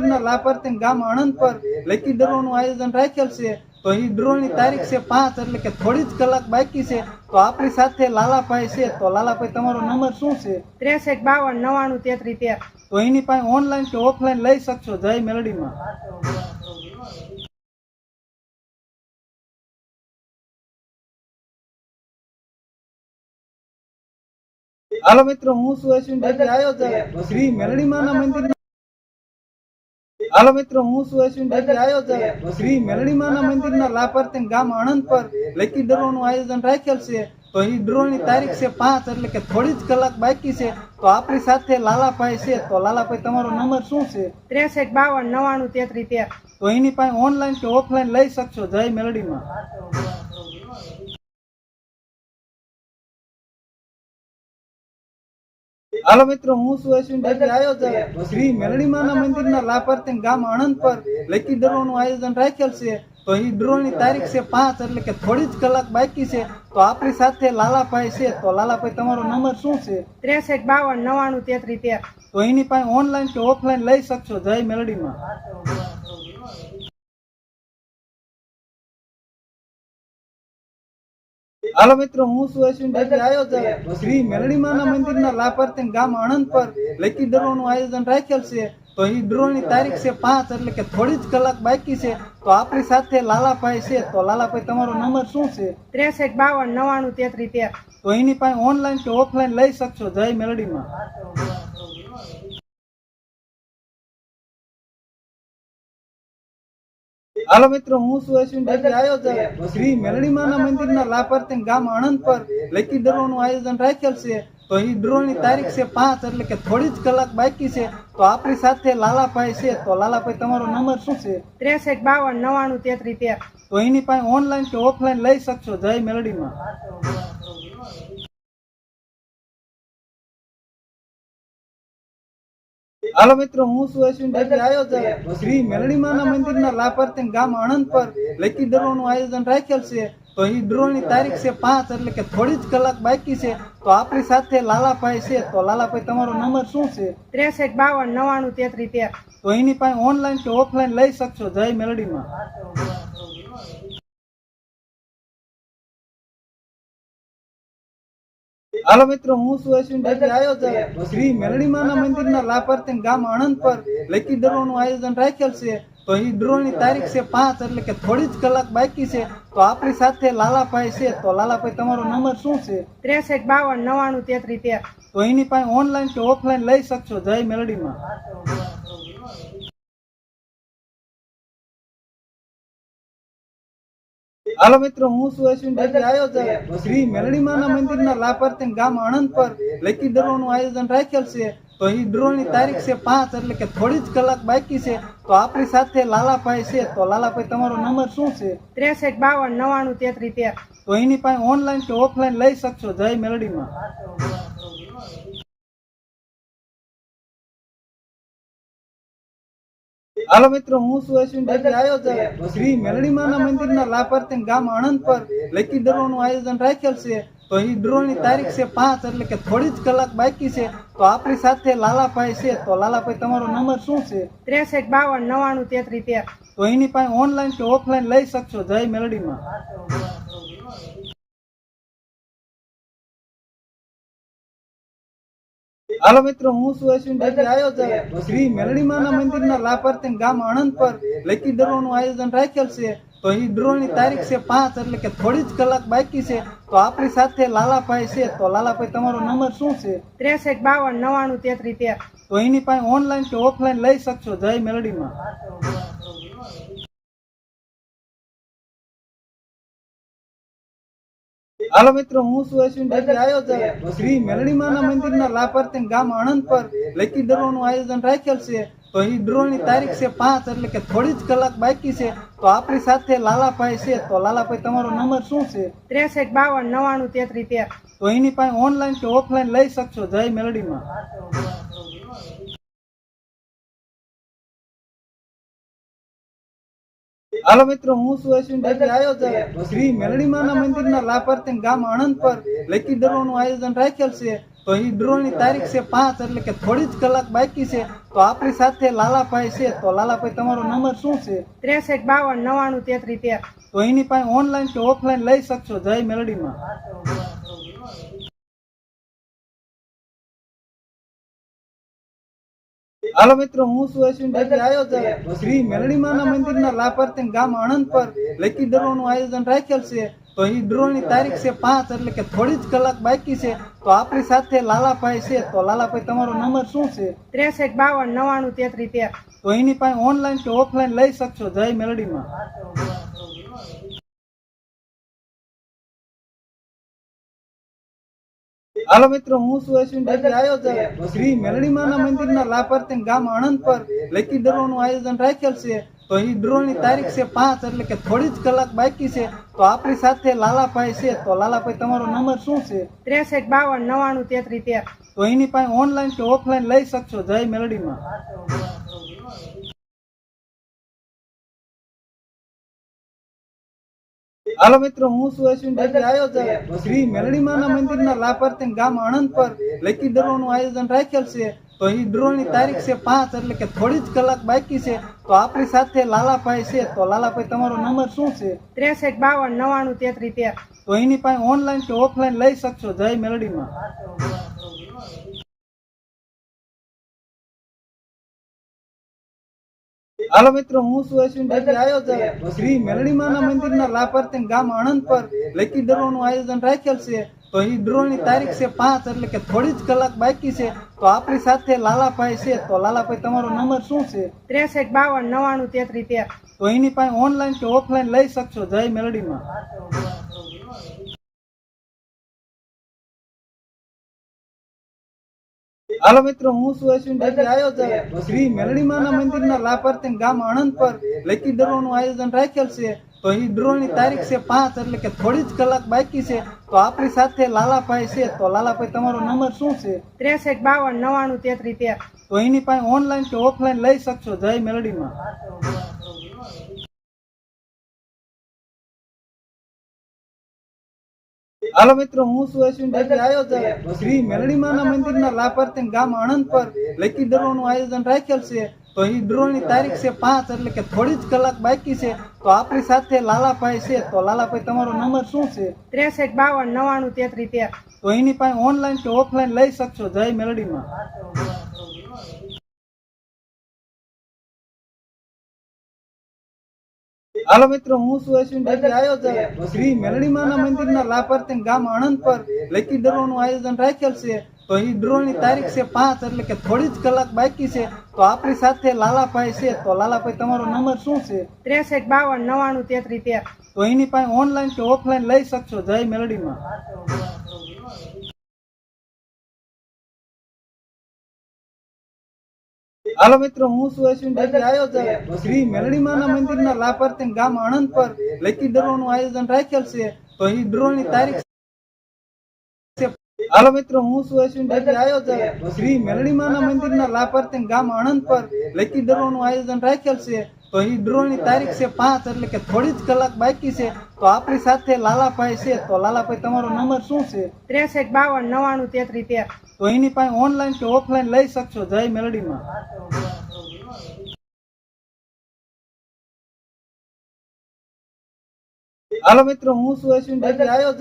મંદિરના લાભાર્થી ગામ આણંદ પર લકી ડ્રોનું આયોજન રાખેલ છે. તો એ ડ્રોની તારીખ છે પાંચ એટલે કે થોડી જ કલાક બાકી છે. તો આપણી સાથે લાલાભાઈ છે. તો લાલાભાઈ તમારો નંબર શું છે? ત્રેસઠ બાવન નવાણું તેત્રી તેર. તો એની પાસે ઓનલાઈન કે ઓફલાઈન લઈ શકશો? જય મેલડીમાં. હાલો મિત્રો હું છું અશ્વિન ડાભી છે શ્રી મેલડીમાના મંદિર હાલો મિત્રો હું છું અશ્વિન ડાભી આયોજક શ્રી મેલડીમાના મંદિરના લાભાર્થી ગામ આણંદ પર લકી ડ્રોનું આયોજન રાખેલ છે. તો એ ડ્રોની તારીખ છે પાંચ એટલે કે થોડી જ કલાક બાકી છે. તો આપણી સાથે લાલાભાઈ છે. તો લાલાભાઈ તમારો નંબર શું છે? ત્રેસઠ બાવન નવાણું તેત્રી તેર. તો એની પાસે ઓનલાઈન કે ઓફલાઈન લઈ શકશો? જય મેલડીમાં હાલો મિત્રો હું છું અશ્વિન ડાભી આયોજક. શ્રી મેલડીમાના મંદિરના લાભાર્થી ગામ આણંદ પર લકી ડ્રોનું આયોજન રાખેલ છે. તો એ ડ્રોની તારીખ છે પાંચ એટલે કે થોડી જ કલાક બાકી છે. તો આપણી સાથે લાલાભાઈ છે. તો લાલાભાઈ તમારો નંબર શું છે? ત્રેસઠ બાવન નવાણું તેત્રી તેર. તો એની પાસે ઓનલાઈન કે ઓફલાઈન લઈ શકશો? જય મેલડીમાં. હાલો મિત્રો હું છું અશ્વિન ડાભી આયોજક શ્રી મેલડીમાના મંદિરના લાભાર્થી ગામ આણંદ પર લકી ડ્રોનું આયોજન રાખેલ છે. તો એ ડ્રોની તારીખ છે પાંચ એટલે કે થોડી જ કલાક બાકી છે. તો આપણી સાથે લાલાભાઈ છે. તો લાલાભાઈ તમારો નંબર શું છે? ત્રેસઠ બાવન નવાણું તેત્રીસ તેર. તો એની પાસે ઓનલાઈન કે ઓફલાઈન લઈ શકશો? જય મેલડીમાં. હાલો મિત્રો હું છું અશ્વિન ડાભી આયોજક શ્રી મેલડીમાના મંદિરના લાભાર્થી ગામ આણંદ પર લકી ડ્રોનું આયોજન રાખેલ છે. તો એ ડ્રોની તારીખ છે પાંચ એટલે કે થોડી જ કલાક બાકી છે. તો આપણી સાથે લાલાભાઈ છે. તો લાલાભાઈ તમારો નંબર શું છે? ત્રેસઠ બાવન નવાણું તેત્રી તેર. તો એની પાસે ઓનલાઈન કે ઓફલાઈન લઈ શકશો? જય મેલડીમાં. હાલો મિત્રો હું છું અશ્વિન ડાભી આયોજક શ્રી મેલડીમાના મંદિરના લાભાર્થી ગામ આણંદ પર લકી ડ્રોનું આયોજન રાખેલ છે. તો એ ડ્રોની તારીખ છે પાંચ એટલે કે થોડી જ કલાક બાકી છે. તો આપણી સાથે લાલાભાઈ છે. તો લાલાભાઈ તમારો નંબર શું છે? ત્રેસઠ બાવન નવ્વાણું તેત્રી તેર. તો એની પાસે ઓનલાઈન કે ઓફલાઈન લઈ શકશો? જય મેલડીમાં. હાલો મિત્રો હું છું અશ્વિન ડાભી આયોજક શ્રી મેલડીમાના મંદિરના લાભાર્થી ગામ આણંદ પર લકી ડ્રોનું આયોજન રાખેલ છે. તો એ ડ્રોની તારીખ છે પાંચ એટલે કે થોડી જ કલાક બાકી છે. તો આપણી સાથે લાલાભાઈ છે. તો લાલાભાઈ તમારો નંબર શું છે? ત્રેસઠ બાવન નવ્વાણું તેત્રીસ તેર. તો એની પાસે ઓનલાઈન કે ઓફલાઈન લઈ શકશો? જય મેલડીમાં. હાલો મિત્રો હું છું અશ્વિન ડાભી આયોજક શ્રી મેલડીમાના મંદિરના લાભાર્થી ગામ આણંદ પર લકી ડ્રોનું આયોજન રાખેલ છે. તો એ ડ્રોની તારીખ છે પાંચ એટલે કે થોડી જ કલાક બાકી છે. તો આપણી સાથે લાલાભાઈ છે. તો લાલાભાઈ તમારો નંબર શું છે? ત્રેસઠ બાવન નવાણું તેત્રીસ તેર. તો એની પાસે ઓનલાઈન કે ઓફલાઈન લઈ શકશો? જય મેલડીમાં. હાલો મિત્રો હું છું અશ્વિન ડાભી આયોજક શ્રી મેલડીમાના મંદિરના લાભાર્થી ગામ આણંદ પર લકી ડ્રોનું આયોજન રાખેલ છે. તો એ ડ્રોની તારીખ છે પાંચ એટલે કે થોડી જ કલાક બાકી છે. તો આપણી સાથે લાલાભાઈ છે. તો લાલાભાઈ તમારો નંબર શું છે? ત્રેસઠ બાવન નવાણું તેત્રી તેર. તો એની પાસે ઓનલાઈન કે ઓફલાઈન લઈ શકશો? જય મેલડીમાં. હાલો મિત્રો હું છું અશ્વિન આવ્યો છે શ્રી મેલડીમાના મંદિરના લાભાર્થી ગામ આણંદ પર લકી ડ્રોનું આયોજન રાખેલ છે. તો એ ડ્રોની તારીખ છે પાંચ એટલે કે થોડી જ કલાક બાકી છે. તો આપણી સાથે લાલાભાઈ છે. તો લાલાભાઈ તમારો નંબર શું છે? ત્રેસઠ બાવન નવાણું તેત્રી તેર. તો એની પાસે ઓનલાઈન કે ઓફલાઈન લઈ શકશો? જય મેલડીમાં. હાલો મિત્રો હું છું અશ્વિન ડાભી આયોજક શ્રી મેલડીમાના મંદિરના લાભાર્થી ગામ આણંદ પર લકી ડ્રોનું આયોજન રાખેલ છે. તો એ ડ્રોની તારીખ છે પાંચ એટલે કે થોડી જ કલાક બાકી છે. તો આપણી સાથે લાલાભાઈ છે. તો લાલાભાઈ તમારો નંબર શું છે? ત્રેસઠ બાવન નવાણું તેત્રી તેર. તો એની પાસે ઓનલાઈન કે ઓફલાઈન લઈ શકશો? જય મેલડીમાં હાલો મિત્રો હું છું અશ્વિન ડાભી આયોજક શ્રી મેલડીમાના મંદિરના લાભાર્થી ગામ આણંદ પર લકી ડ્રોનું આયોજન રાખેલ છે. તો તો એ ડ્રોની તારીખ છે પાંચ એટલે કે થોડી જ કલાક બાકી છે. તો આપણી સાથે લાલાભાઈ છે. તો લાલાભાઈ તમારો નંબર શું છે? ત્રેસઠ બાવન નવાણું તેત્રી તેર. તો એની પાસે ઓનલાઈન કે ઓફલાઈન લઈ શકશો. જય મેલડીમાં. હાલો મિત્રો હું છું અશ્વિન ડાભી આયોજક શ્રી મેલડીમાના મંદિરના લાભાર્થી ગામ આણંદ પર લકી ડ્રોનું આયોજન રાખેલ છે. તો એ ડ્રોની તારીખ છે પાંચ એટલે કે થોડી જ કલાક બાકી છે. તો આપણી સાથે લાલાભાઈ છે. તો લાલાભાઈ તમારો નંબર શું છે? ત્રેસઠ બાવન નવાણું તેત્રી તેર. તો એની પાસે ઓનલાઈન કે ઓફલાઈન લઈ શકશો? જય મેલડીમાં. હાલો મિત્રો હું છું અશ્વિન ડાભી આયોજક. શ્રી મેલડીમાના મંદિરના લાભાર્થી ગામ આણંદ પર લકી ડ્રોનું આયોજન રાખેલ છે. તો એ ડ્રોની તારીખ છે પાંચ એટલે કે થોડી જ કલાક બાકી છે. તો આપણી સાથે લાલાભાઈ છે. તો લાલાભાઈ તમારો નંબર શું છે? ત્રેસઠ બાવન નવાણું તેત્રી તેર. તો એની પાસે ઓનલાઈન કે ઓફલાઈન લઈ શકશો? જય મેલડીમાં. હાલો મિત્રો હું છું અશ્વિન ડાભી આયોજક શ્રી મેલડીમાના મંદિરના લાભાર્થી ગામ આણંદ પર લકી ડ્રોનું આયોજન રાખેલ છે. તો એ ડ્રોની તારીખ છે પાંચ એટલે કે થોડી જ કલાક બાકી છે. તો આપણી સાથે લાલાભાઈ છે. તો લાલાભાઈ તમારો નંબર શું છે? ત્રેસઠ બાવન નવાણું તેત્રી તેર. તો એની પાસે ઓનલાઈન કે ઓફલાઈન લઈ શકશો? જય મેલડીમાં. હાલો મિત્રો હું છું અશ્વિન આયોજક શ્રી મેલડીમાના મંદિરના લાભાર્થી ગામ આણંદ પર લકી ડ્રોનું આયોજન રાખેલ છે. તો એ ડ્રોની તારીખ છે પાંચ એટલે કે થોડી જ કલાક બાકી છે. તો આપણી સાથે લાલાભાઈ છે. તો લાલાભાઈ તમારો નંબર શું છે? ત્રેસઠ બાવન નવાણું તેત્રી તેર. તો એની પાસે ઓનલાઈન કે ઓફલાઈન લઈ શકશો? જય મેલડીમાં. હાલો મિત્રો હું છું અશ્વિન ડાભી આયોજક શ્રી મેલડીમાના મંદિરના લાભાર્થી ગામ આણંદ પર લકી ડ્રોનું આયોજન રાખેલ છે. તો એ ડ્રોની તારીખ છે પાંચ એટલે કે થોડી જ કલાક બાકી છે. તો આપણી સાથે લાલાભાઈ છે. તો લાલાભાઈ તમારો નંબર શું છે? ત્રેસઠ બાવન નવાણું તેત્રી તેર. તો એની પાસે ઓનલાઈન કે ઓફલાઈન લઈ શકશો? જય મેલડીમાં. હાલો મિત્રો હું છું અશ્વિન ડાભી આયોજક શ્રી મેલડીમાના મંદિરના લાભાર્થી ગામ આણંદ પર લકી ડ્રોનું આયોજન રાખેલ છે. તો એ ડ્રોની તારીખ છે પાંચ એટલે કે થોડી જ કલાક બાકી છે. તો આપણી સાથે લાલાભાઈ છે. તો લાલાભાઈ તમારો નંબર શું છે? ત્રેસઠ બાવન નવાણું તેત્રી તેર. તો એની પાસે ઓનલાઈન કે ઓફલાઈન લઈ શકશો? જય મેલડીમાં. હાલો મિત્રો હું છું અશ્વિન ડાભી આયોજક શ્રી મેલડીમાના મંદિરના લાભાર્થી ગામ આણંદ પર લકી ડ્રોનું આયોજન રાખેલ છે. તો એ ડ્રોની તારીખ છે પાંચ એટલે કે થોડી જ કલાક બાકી છે. તો આપણી સાથે લાલાભાઈ છે. તો લાલાભાઈ તમારો નંબર શું છે? ત્રેસઠ બાવન નવાણું તેત્રીસ તેર. તો એની પાસે ઓનલાઈન કે ઓફલાઈન લઈ શકશો? જય મેલડીમાં. હાલો મિત્રો, હું છું અશ્વિન ડાભી આયોજક શ્રી મેલડીમાના મંદિરના લાભાર્થી ગામ આણંદ પર લકી ડ્રોનું આયોજન રાખેલ છે. તો એ ડ્રોની તારીખ છે હાલો મિત્રો હું છું અશ્વિન આયોજક શ્રી મેલડીમાના મંદિરના લાભાર્થી ગામ આણંદ પર લકી ડ્રોનું આયોજન રાખેલ છે. તો એ ડ્રોની તારીખ છે પાંચ એટલે કે થોડી જ કલાક બાકી છે. તો આપણી સાથે લાલાભાઈ છે. તો લાલાભાઈ તમારો નંબર શું છે? ત્રેસઠ બાવન નવાણું તેત્રી તેર. તો એની પાસે ઓનલાઈન કે ઓફલાઈન લઈ શકશો. જય મેલડીમાં. હાલો મિત્રો હું છું અશ્વિન આયોજક